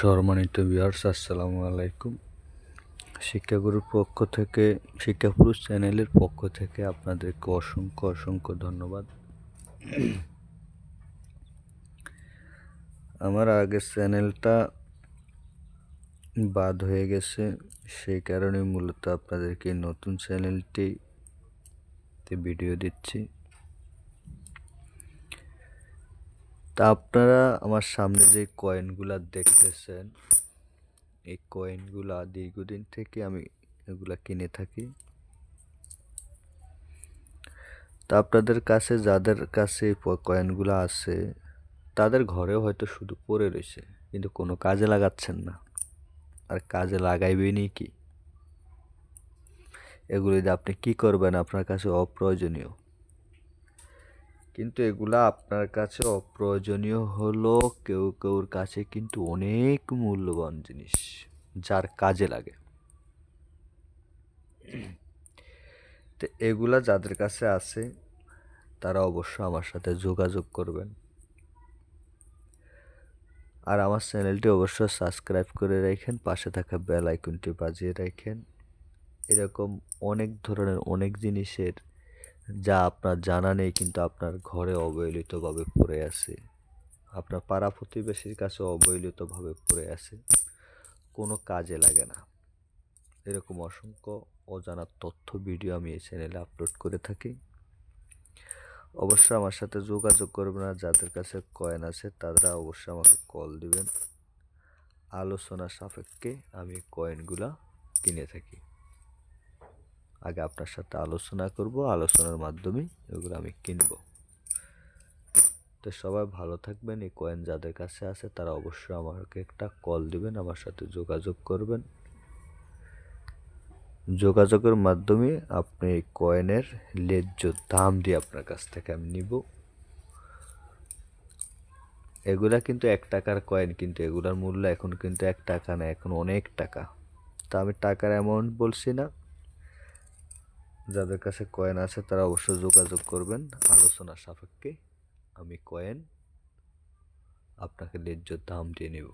সম্মানিত ভিউয়ার্স আসসালামু আলাইকুম। শিক্ষাগুরুর পক্ষ থেকে শিক্ষাপুরুষ চ্যানেলের পক্ষ থেকে আপনাদেরকে অসংখ্য অসংখ্য ধন্যবাদ। আমার আগের চ্যানেলটা বাদ হয়ে গেছে, সেই কারণে মূলত আপনাদেরকে নতুন চ্যানেলটিতে ভিডিও দিচ্ছি। তা আপনারা আমার সামনে যে কয়েনগুলা দেখতেছেন, এই কয়েনগুলা দীর্ঘদিন থেকে আমি এগুলা কিনে থাকি। তা আপনাদের কাছে, যাদের কাছে কয়েনগুলো আছে, তাদের ঘরেও হয়তো শুধু পড়ে রয়েছে, কিন্তু কোনো কাজে লাগাচ্ছেন না। আর কাজে লাগাইবেনই কি? এগুলি আপনি কি করবেন, আপনার কাছে অপ্রয়োজনীয়। কিন্তু এগুলা আপনার কাছে অপ্রয়োজনীয় হলো কেউ কেউর কাছে কিন্তু অনেক মূল্যবান জিনিস যার কাজে লাগে। তো এগুলা যাদের কাছে আছে, তারা অবশ্য আমার সাথে যোগাযোগ করবেন। আর আমার চ্যানেলটি অবশ্য সাবস্ক্রাইব করে রাখেন, পাশে থাকা বেল আইকনটি বাজিয়ে রাখেন। এরকম অনেক ধরনের অনেক জিনিসের যা আপনার জানা নেই কিন্তু আপনার ঘরে অবহেলিতভাবে পড়ে আছে। আপনার পাড়া প্রতিবেশীর কাছে অবহেলিতভাবে পড়ে আছে। কোনো কাজে লাগে না। এরকম অসংখ্য অজানা তথ্য ভিডিও আমি এই চ্যানেলে আপলোড করে থাকি। অবশ্যই আমার সাথে যোগাযোগ করবেন আর যাদের কাছে কয়েন আছে তারা অবশ্যই আমাকে কল দিবেন। আলোচনা সাপেক্ষে আমি কয়েনগুলা কিনে থাকি। আগে আপনার সাথে আলোচনা করব, আলোচনার মাধ্যমে এগুলো আমি কিনব। তো সবাই ভালো থাকবেন, এই কয়েন যাদের কাছে আছে তারা অবশ্যই আমাকে একটা কল দিবেন, আমার সাথে যোগাযোগ করবেন। যোগাযোগের মাধ্যমে আপনি এই কয়েনের ন্যায্য দাম দিয়ে আপনার কাছ থেকে আমি নিব। এগুলা কিন্তু এক টাকার কয়েন কিন্তু এগুলার মূল্য এখন কিন্তু এক টাকা না, এখন অনেক টাকা। তা আমি টাকার অ্যামাউন্ট বলছি না। যাদের কাছে কয়েন আছে, তারা অবশ্যই যোগাযোগ করবেন। আলোচনা সাপেক্ষে আমি কয়েন আপনাকে ন্যায্য দাম দিয়ে নেব।